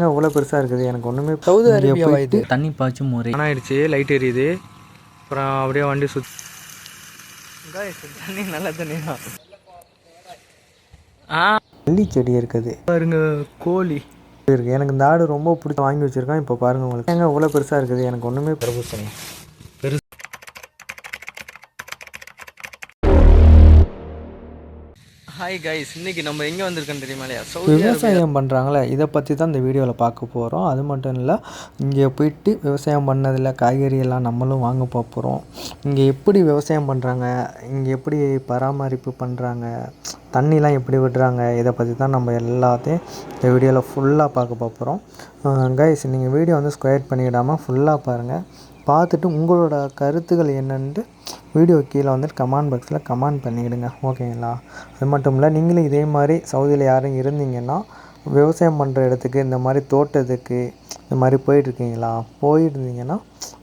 என்னங்க இவ்வளோ பெருசாக இருக்குது? எனக்கு ஒன்றுமே சவுதி போயிட்டு இது தண்ணி பாய்ச்சும் முறை ஆன் ஆயிடுச்சு லைட் எரியுது. அப்புறம் அப்படியே வண்டி சுத் தண்ணி நல்ல தண்ணி தான் ஆ. மல்லி செடி இருக்குது. பாருங்க கோழி. இருக்கு. எனக்கு இந்த ஆடு ரொம்ப பிடிச்சி வாங்கி வச்சிருக்கேன். இப்போ பாருங்க உங்களுக்கு. ஏங்க இவ்வளோ பெருசாக இருக்குது? எனக்கு ஒன்றுமே தர்பூசணி. ஹாய் கைஸ் இன்னைக்கு நம்ம எங்கே வந்திருக்கோம் தெரியுமாலையா ஸோ விவசாயம் பண்ணுறாங்களே இதை பற்றி தான் இந்த வீடியோவில் பார்க்க போகிறோம் அது மட்டும் இல்லை இங்கே போயிட்டு விவசாயம் பண்ணதில் காய்கறி எல்லாம் நம்மளும் வாங்க போகிறோம் இங்கே எப்படி விவசாயம் பண்ணுறாங்க இங்கே எப்படி பராமரிப்பு பண்ணுறாங்க தண்ணிலாம் எப்படி விடுறாங்க? இதை பற்றி தான் நம்ம எல்லாத்தையும் இந்த வீடியோவில் ஃபுல்லாக பார்க்க போகிறோம் கைஸ் நீங்கள் வீடியோ வந்து ஸ்கொயர் பண்ணிவிடாமல் ஃபுல்லாக பாருங்கள் பார்த்துட்டு உங்களோட கருத்துக்கள் என்னென்ட்டு வீடியோ கீழே வந்துட்டு கமெண்ட் பாக்ஸில் கமெண்ட் பண்ணிவிடுங்க ஓகேங்களா அது மட்டும் இல்லை நீங்களும் இதே மாதிரி சவுதியில் யாரும் இருந்தீங்கன்னா விவசாயம் பண்ணுற இடத்துக்கு இந்த மாதிரி தோட்டத்துக்கு இந்த மாதிரி போயிட்டுருக்கீங்களா? போயிருந்தீங்கன்னா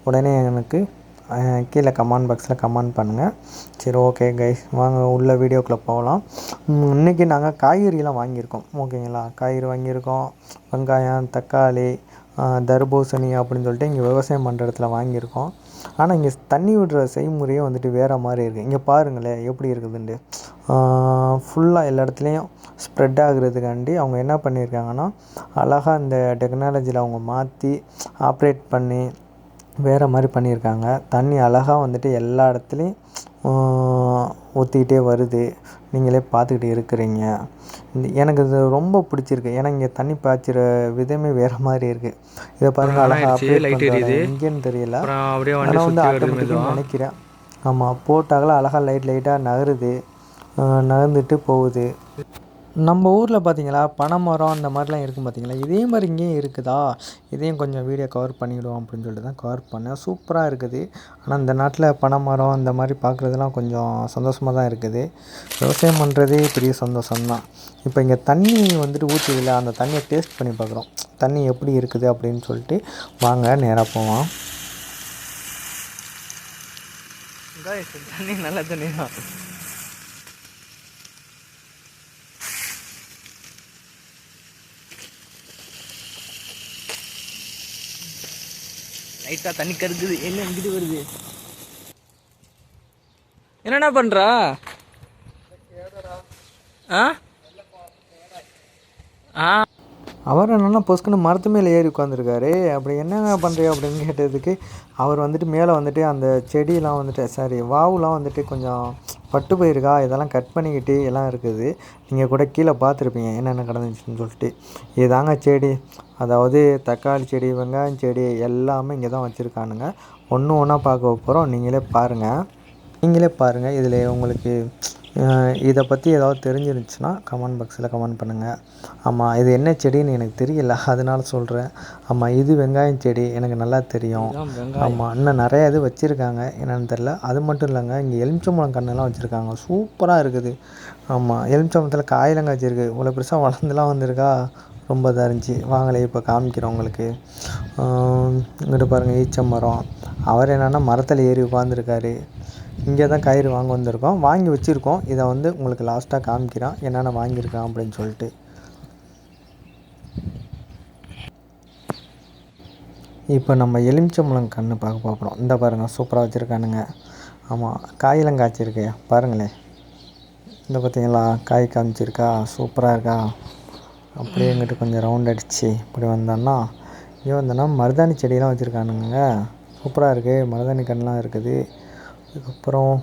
உடனே எனக்கு கீழே கமெண்ட் பாக்ஸில் கமெண்ட் பண்ணுங்கள் சரி ஓகே கைஸ் வாங்க உள்ள வீடியோக்குள்ளே போகலாம். இன்றைக்கி நாங்கள் காய்கறிலாம் வாங்கியிருக்கோம். ஓகேங்களா காய்கறி வாங்கியிருக்கோம். வெங்காயம் தக்காளி தர்பூசணி அப்படின்னு சொல்லிட்டு இங்கே விவசாயம் பண்ணுற இடத்துல வாங்கியிருக்கோம். ஆனால் இங்கே தண்ணி விடுற செய்முறையே வந்துட்டு வேறு மாதிரி இருக்குது இங்கே பாருங்களேன் எப்படி இருக்குதுன்ட்டு. ஃபுல்லாக எல்லா இடத்துலையும் ஸ்ப்ரெட் ஆகுறதுக்காண்டி அவங்க என்ன பண்ணியிருக்காங்கன்னா அழகாக இந்த டெக்னாலஜியில் அவங்க மாற்றி ஆப்ரேட் பண்ணி வேறு மாதிரி பண்ணியிருக்காங்க. தண்ணி அழகாக வந்துட்டு எல்லா இடத்துலையும் ஊற்றிக்கிட்டே வருது. நீங்களே பார்த்துக்கிட்டு இருக்கிறீங்க. இந்த எனக்கு இது ரொம்ப பிடிச்சிருக்கு. ஏன்னா இங்கே தண்ணி பாய்ச்சிற விதமே வேறு மாதிரி இருக்குது இதை பாருங்க அழகாக பண்ணுறாங்க இங்கேன்னு தெரியல. ஆனால் வந்து ஆட்டோமேட்டிக்காக நினைக்கிறேன். ஆமாம் போட்டாங்களா அழகாக லைட் லைட்டாக நகருது. நகர்ந்துட்டு போகுது. நம்ம ஊரில் பார்த்தீங்களா பனைமரம் அந்த மாதிரிலாம் இருக்கும் பார்த்தீங்களா இதே மாதிரி இங்கேயும் இருக்குதா? இதையும் கொஞ்சம் வீடியோ கவர் பண்ணிவிடுவோம் அப்படின்னு சொல்லிட்டு தான் கவர் பண்ணேன். சூப்பராக இருக்குது. ஆனால் இந்த நாட்டில் பனைமரம் இந்த மாதிரி பார்க்குறதுலாம் கொஞ்சம் சந்தோஷமாக தான் இருக்குது. விவசாயம் பண்ணுறதே பெரிய சந்தோஷம்தான். இப்போ இங்கே தண்ணி வந்துட்டு ஊற்றுதில்ல அந்த தண்ணியை டேஸ்ட் பண்ணி பார்க்குறோம் தண்ணி எப்படி இருக்குது அப்படின்னு சொல்லிட்டு வாங்க நேராக போவோம் தண்ணி நல்ல தண்ணி தான் லைட்டாக தண்ணி கருக்குது என்ன இங்கிட்டு வருது? என்னடா பண்ணுறா ஆ? ஆ. அவர் என்னென்னா பொசுக்குன்னு மரத்து மேலே ஏறி உட்காந்துருக்காரு அப்படி என்னங்க பண்ணுறியா அப்படின்னு கேட்டதுக்கு அவர் வந்துட்டு மேலே வந்துட்டு அந்த செடியெலாம் வந்துட்டு சாரி வாவுலாம் வந்துட்டு கொஞ்சம் பட்டு போயிருக்கா இதெல்லாம் கட் பண்ணிக்கிட்டு எல்லாம் இருக்குது. நீங்கள் கூட கீழே பார்த்துருப்பீங்க என்னென்ன கிடந்துச்சுன்னு சொல்லிட்டு. இதுதாங்க செடி. அதாவது தக்காளி செடி வெங்காயம் செடி எல்லாமே இங்கே தான் வச்சுருக்கானுங்க. ஒன்று ஒன்றா பார்க்க போகிறோம் நீங்களே பாருங்கள் நீங்களே பாருங்கள் இதில் உங்களுக்கு இதை பற்றி ஏதாவது தெரிஞ்சிருந்துச்சுன்னா கமெண்ட் பாக்ஸில் கமெண்ட் பண்ணுங்கள் ஆமாம் இது என்ன செடின்னு எனக்கு தெரியல. அதனால சொல்கிறேன் ஆமாம் இது வெங்காயம் செடி. எனக்கு நல்லா தெரியும். ஆமாம் இன்னும் நிறைய இது வச்சுருக்காங்க. என்னென்னு தெரில அது மட்டும் இல்லைங்க இங்கே எலுமிச்சம்பழம் கண்ணெல்லாம் வச்சுருக்காங்க. சூப்பராக இருக்குது. ஆமாம் எலுமிச்சம்பழத்தில் காயெல்லாம் காய்ச்சிருக்கு இவ்வளோ பெருசாக வளர்ந்துலாம் வந்திருக்கா? ரொம்ப இதாக இருந்துச்சு. வாங்களே இப்போ காமிக்கிறேன் உங்களுக்கு. இங்கிட்டு பாருங்கள் ஈச்சமரம் அவர் என்னென்னா மரத்தில் ஏறி உட்காந்துருக்காரு இங்கே தான் கயிறு வாங்க வந்திருக்கோம். வாங்கி வச்சுருக்கோம். இதை வந்து உங்களுக்கு லாஸ்ட்டாக காமிக்கிறான். என்னென்ன வாங்கியிருக்கான் அப்படின்னு சொல்லிட்டு. இப்போ நம்ம எலுமிச்சம்பழம் கன்று பார்க்க பார்க்குறோம் இந்த பாருங்கள் சூப்பராக வச்சுருக்கானுங்க. ஆமாம் காயெல்லாம் காய்ச்சிருக்கு. பாருங்களேன். இந்த பார்த்தீங்களா காய் காமிச்சிருக்கா சூப்பராக இருக்கா? அப்படியே இங்கிட்டு கொஞ்சம் ரவுண்ட் அடிச்சு இப்படி வந்தோன்னா இங்கே வந்தோன்னா மருதாணி செடியெலாம் வச்சுருக்கானுங்க சூப்பராக இருக்குது மருதாணி கன்றுலாம் இருக்குது. அதுக்கப்புறம்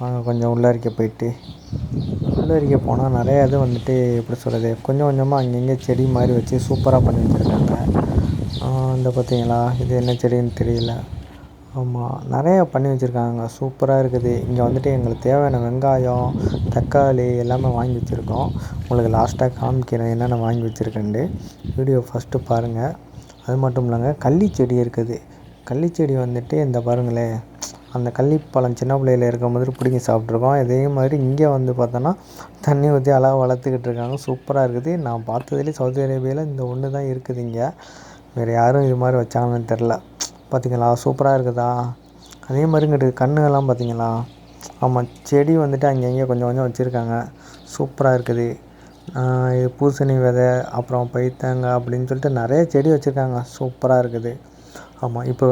வாங்க கொஞ்சம் உள்ளரிக்க போயிட்டு உள்ளாரிக்க போனால் நிறையா இது வந்துட்டு எப்படி சொல்கிறது கொஞ்சம் கொஞ்சமாக அங்கங்கே செடி மாதிரி வச்சு சூப்பராக பண்ணி வச்சுருக்காங்க. இந்த பார்த்தீங்களா இது என்ன செடின்னு தெரியல. ஆமாம் நிறையா பண்ணி வச்சுருக்காங்க சூப்பராக இருக்குது. இங்கே வந்துட்டு எங்களுக்கு தேவையான வெங்காயம் தக்காளி எல்லாமே வாங்கி வச்சுருக்கோம். உங்களுக்கு லாஸ்ட்டாக காமிக்கிறேன் என்னென்ன வாங்கி வச்சுருக்கேன்ட்டு. வீடியோ ஃபஸ்ட்டு பாருங்கள் அது மட்டும் இல்லைங்க கள்ளி செடி இருக்குது. கள்ளி செடி வந்துட்டு இந்த பாருங்களேன் அந்த கள்ளிப்பழம் சின்ன பிள்ளையில் இருக்கும் போது பிடிங்கி சாப்பிட்ருக்கோம். இதே மாதிரி இங்கே வந்து பார்த்தோன்னா தண்ணி ஊற்றி அழகாக வளர்த்துக்கிட்டு இருக்காங்க. சூப்பராக இருக்குது. நான் பார்த்ததுலேயே சவுதி அரேபியாவில் இந்த ஒன்று தான் இருக்குது இங்கே. வேறு யாரும் இது மாதிரி வச்சாங்கன்னு தெரில பார்த்தீங்களா சூப்பராக இருக்குதா? அதே மாதிரி இங்கிட்டு கண்ணுகள்லாம் பார்த்தீங்களா ஆமாம் செடி வந்துட்டு அங்கங்கே கொஞ்சம் கொஞ்சம் வச்சுருக்காங்க. சூப்பராக இருக்குது. இது பூசணி விதை அப்புறம் பைத்தாங்க அப்படின்னு சொல்லிட்டு நிறைய செடி வச்சுருக்காங்க. சூப்பராக இருக்குது. ஆமாம் இப்போ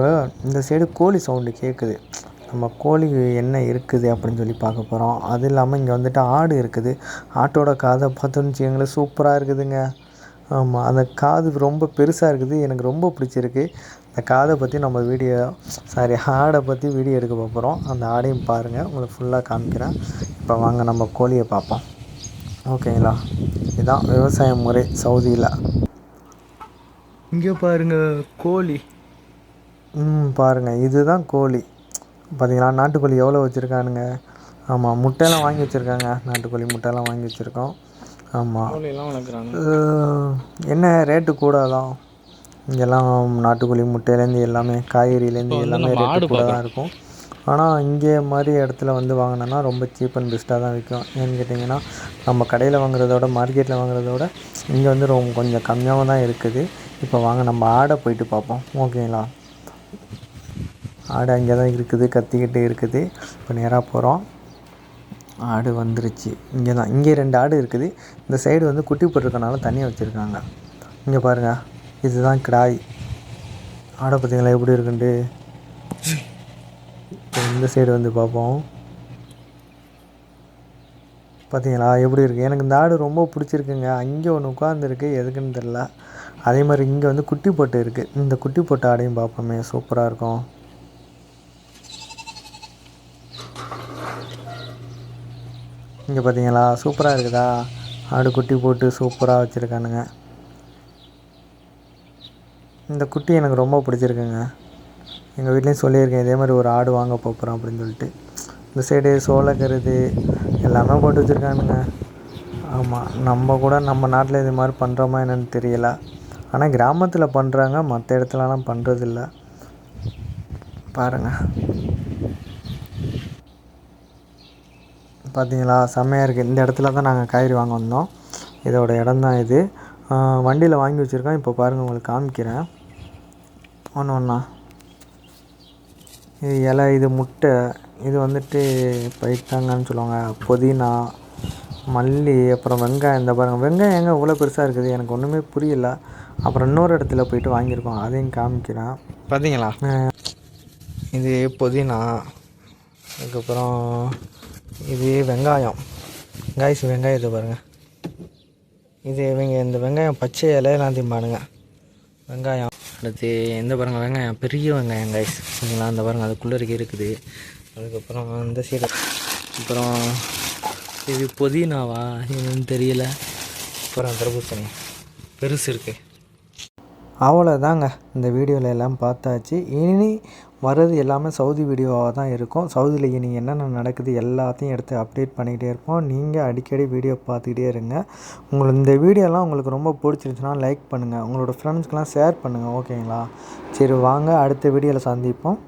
இந்த சைடு கோழி சவுண்டு கேட்குது நம்ம கோழி என்ன இருக்குது அப்படின்னு சொல்லி பார்க்க போகிறோம் அது இல்லாமல் இங்கே வந்துட்டு ஆடு இருக்குது. ஆட்டோட காதை பார்த்தோன்னு வச்சுக்கோங்களேன் சூப்பராக இருக்குதுங்க. ஆமாம் அந்த காது ரொம்ப பெருசாக இருக்குது. எனக்கு ரொம்ப பிடிச்சிருக்கு. அந்த காதை பற்றி நம்ம வீடியோ சாரி ஆடை பற்றி வீடியோ எடுக்க போகிறோம் அந்த ஆடையும் பாருங்கள் உங்களுக்கு ஃபுல்லாக காமிக்கிறேன். இப்போ வாங்க நம்ம கோழியை பார்ப்போம். ஓகேங்களா? இதுதான் விவசாய முறை சவுதியில். இங்கே பாருங்க கோழி. ம் பாருங்கள் இதுதான் கோழி. பார்த்தீங்களா நாட்டுக்கோழி எவ்வளோ வச்சுருக்கானுங்க? ஆமாம் முட்டையெல்லாம் வாங்கி வச்சுருக்காங்க. நாட்டுக்கோழி முட்டையெல்லாம் வாங்கி வச்சுருக்கோம். ஆமாம் என்ன ரேட்டு கூட தான் இங்கெல்லாம் நாட்டுக்கோழி முட்டையிலேருந்து எல்லாமே காய்கறியிலேருந்து எல்லாமே ரேட்டு கூட தான் இருக்கும். ஆனால் இங்கே மாதிரி இடத்துல வந்து வாங்கினோன்னா ரொம்ப சீப் அண்ட் பெஸ்ட்டாக தான் விற்கும். ஏன்னு கேட்டிங்கன்னா நம்ம கடையில் வாங்குறதோட மார்க்கெட்டில் வாங்குறதோட இங்கே வந்து ரொம்ப கொஞ்சம் கம்மியாகவும் தான் இருக்குது. இப்போ வாங்க நம்ம ஆடை போயிட்டு பார்ப்போம். ஓகேங்களா ஆடு அங்கே தான் இருக்குது கத்திக்கிட்டு இருக்குது. இப்போ நேராக போகிறோம் ஆடு வந்துருச்சு. இங்கே தான் இங்கே ரெண்டு ஆடு இருக்குது. இந்த சைடு வந்து குட்டி போட்டிருக்கனால தனியாக வச்சுருக்காங்க. இங்கே பாருங்கள் இதுதான் கிடாய். ஆடை பார்த்தீங்களா? எப்படி இருக்குண்டு இப்போ இந்த சைடு வந்து பார்ப்போம். பார்த்தீங்களா? எப்படி இருக்குது எனக்கு இந்த ஆடு ரொம்ப பிடிச்சிருக்குங்க. அங்கே ஒன்று உட்காந்துருக்கு எதுக்குன்னு தெரில அதே மாதிரி இங்கே வந்து குட்டி போட்டு இருக்குது இந்த குட்டி போட்ட ஆடையும் பார்ப்போமே. சூப்பராக இருக்கும். இங்கே பார்த்தீங்களா சூப்பராக இருக்குதா? ஆடு குட்டி போட்டு சூப்பராக வச்சுருக்கானுங்க. இந்த குட்டி எனக்கு ரொம்ப பிடிச்சிருக்குங்க. எங்கள் வீட்லேயும் சொல்லியிருக்கேன் இதே மாதிரி ஒரு ஆடு வாங்க போகிறோம் அப்படின்னு சொல்லிட்டு. இந்த சைடு சோளக்கருது எல்லாமே போட்டு வச்சுருக்கானுங்க. ஆமாம் நம்ம கூட நம்ம நாட்டில் இது மாதிரி பண்ணுறோமா என்னென்னு தெரியல. ஆனால் கிராமத்தில் பண்ணுறாங்க மற்ற இடத்துலலாம் பண்ணுறதில்ல பாருங்கள் பார்த்தீங்களா? செம்மையாக இருக்குது இந்த இடத்துல தான் நாங்கள் காய்கறி வாங்க வந்தோம். இதோட இடம் தான் இது. வண்டியில் வாங்கி வச்சுருக்கோம். இப்போ பாருங்கள் உங்களுக்கு காமிக்கிறேன். ஒன்று ஒன்றா இது இலை இது முட்டை. இது வந்துட்டு பைத்தாங்கன்னு சொல்லுவாங்க. புதினா மல்லி அப்புறம் வெங்காயம். இந்த பாருங்கள் வெங்காயம் எங்கே இவ்வளோ பெருசாக இருக்குது? எனக்கு ஒன்றுமே புரியல. அப்புறம் இன்னொரு இடத்துல போயிட்டு வாங்கியிருக்கோம். அதையும் காமிக்கிறேன். பார்த்தீங்களா இது புதினா. அதுக்கப்புறம் இது வெங்காயம். காய்ஸ் வெங்காயத்தை பாருங்கள் இது இவங்க இந்த வெங்காயம் பச்சை இலையெல்லாம் திம்பானுங்க. வெங்காயம். அடுத்து இந்த பாருங்கள் வெங்காயம். பெரிய வெங்காயம் காய்ஸ் சரிங்களா? அந்த பாருங்கள் அதுக்குள்ளே இருக்குது. அதுக்கப்புறம் இந்த சைடு அப்புறம் இது புதினாவா? என்னன்னு தெரியல. அப்புறம் தர்பூசணி. பெருசு இருக்குது அவ்வளோதாங்க இந்த வீடியோவில் எல்லாம் பார்த்தாச்சு. இனி வர்றது எல்லாமே சவுதி வீடியோவாக தான் இருக்கும். சவுதியில் இனி என்னென்ன நடக்குது எல்லாத்தையும் எடுத்து அப்டேட் பண்ணிக்கிட்டே இருப்போம். நீங்கள் அடிக்கடி வீடியோ பார்த்துக்கிட்டே இருங்க. உங்களுக்கு இந்த வீடியோலாம் உங்களுக்கு ரொம்ப பிடிச்சிருந்துச்சுன்னா லைக் பண்ணுங்கள் உங்களோட ஃப்ரெண்ட்ஸ்க்கெலாம் ஷேர் பண்ணுங்கள் ஓகேங்களா சரி வாங்க. அடுத்த வீடியோவில் சந்திப்போம்.